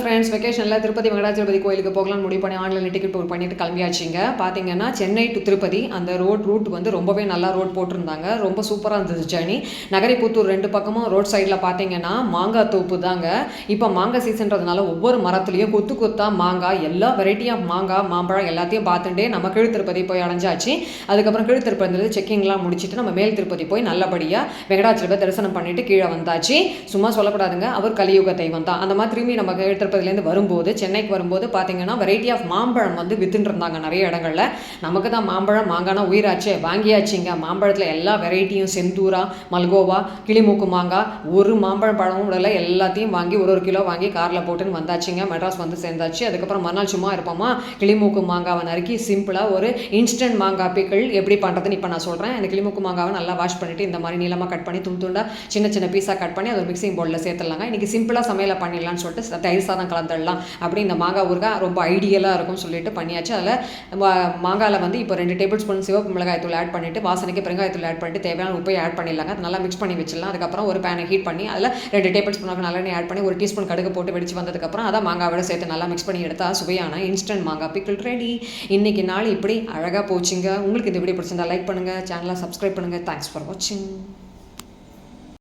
Friends வெக்கேஷனில் Tirupati Venkatachalapathy கோயிலுக்கு போகலாம்னு முடிவு பண்ணி ஆன்லைனில் டிக்கெட் புக் பண்ணிட்டு கிளம்பியாச்சுங்க. பார்த்தீங்கன்னா சென்னை டு திருப்பதி அந்த ரோட் ரூட் வந்து ரொம்பவே நல்லா ரோட் போட்டிருந்தாங்க. ரொம்ப சூப்பராக இருந்தது ஜேர்னி நகரிப்புத்தூர் ரெண்டு பக்கமும் ரோட் சைடில் பார்த்தீங்கன்னா மாங்காய் தோப்பு தாங்க. இப்போ மாங்காய் சீசன்றதுனால ஒவ்வொரு மரத்துலேயும் கொத்து கொத்தா மாங்காய் எல்லா வெரைட்டி ஆஃப் மாங்காய் மாம்பழம் எல்லாத்தையும் பார்த்துட்டே நம்ம கீழ் திருப்பதி போய் அடைஞ்சாச்சு. அதுக்கப்புறம் கீழ் திருப்பதி செக்கிங்லாம் முடிச்சுட்டு நம்ம மேல் திருப்பதி போய் நல்லபடியாக வெங்கடாச்சலபதி தரிசனம் பண்ணிட்டு கீழே வந்தாச்சு. சும்மா சொல்லக்கூடாதுங்க அவர் கலியுக தெய்வம் தான். அந்த மாதிரி திரும்பி நம்ம கீழ் திருப்பதிலேருந்து வரும்போது சென்னைக்கு வரும்போது பார்த்தீங்கன்னா வெரைட்டி ஆஃப் மாம்பழம் வந்து வித்துன்னு இருந்தாங்க நிறைய இடங்கள்ல. நமக்கு தான் மாம்பழம் மாங்கானா உயிராச்சே வாங்கியாச்சுங்க. மாம்பழத்தில் எல்லா வெரைட்டியும் செந்தூரா மல்கோவா கிளிமூக்கு மாங்காய் ஒரு மாம்பழம் பழமும் விடல. எல்லாத்தையும் வாங்கி ஒரு ஒரு கிலோ வாங்கி காரில் போட்டுன்னு வந்தாச்சுங்க. மெட்ராஸ் வந்து சேர்ந்தாச்சு. அதுக்கப்புறம் மறுநாள் சும்மா இருப்போமா? கிளிமூக்கு மாங்காவை நறுக்கி சிம்பிளாக ஒரு இன்ஸ்டன்ட் மாங்காய் பிக்கிள் எப்படி பண்ணுறதுன்னு இப்போ நான் சொல்கிறேன் இந்த கிளிமூக்கு மாங்காவை நல்லா வாஷ் பண்ணிவிட்டு இந்த மாதிரி நீளமாக கட் பண்ணி துண்டு துண்டா சின்ன சின்ன பீஸாக கட் பண்ணி அதை ஒரு மிக்சிங் பவுலில் சேர்த்துடலாங்க. இன்றைக்கி சிம்பிளாக சமையலை பண்ணிடலாம்னு சொல்லிட்டு தயிர் சாதம் கலந்துடலாம் அப்படி இந்த மாங்காய் ஊறுகாய் ரொம்ப ஐடியலாக இருக்கும்னு சொல்லிட்டு பண்ணியாச்சு. அதில் மாங்காயில் வந்து இப்போ ரெண்டு டேபிள் ஸ்பூன் சிவப்பு மிளகாய் தூள் ஆட் பண்ணிவிட்டு வாசனைக்கு பெருங்காயத்தூள் ஆட் பண்ணிட்டு தேவையான உப்பை ஆட் பண்ணிடலாங்க. அது நல்லா மிக்ஸ் பண்ணி வச்சிடலாம். அதுக்கப்புறம் ஒரு பேனை ஹீட் பண்ணி அதில் ரெண்டு டேபிள் ஸ்பூன் நல்லெண்ணெய் ஆட் பண்ணி ஒரு டீஸ்பூன் கடுகு போட்டு வெடிச்சு வந்ததுக்கப்புறம் அதை மாங்காவோட சேர்த்து நல்லா மிக்ஸ் பண்ணி எடுத்தால் சுவையான இன்ஸ்டன்ட் மாங்காய் பிக்கிள் ரெடி இன்னைக்கு நாள் இப்படி அழகாக போச்சுங்க. உங்களுக்கு இந்த வீடியோ பிடிச்சிருந்தா லைக் பண்ணுங்கள் சேனலை சப்ஸ்கிரைப் பண்ணுங்கள் தேங்க்ஸ் ஃபார் வாட்சிங்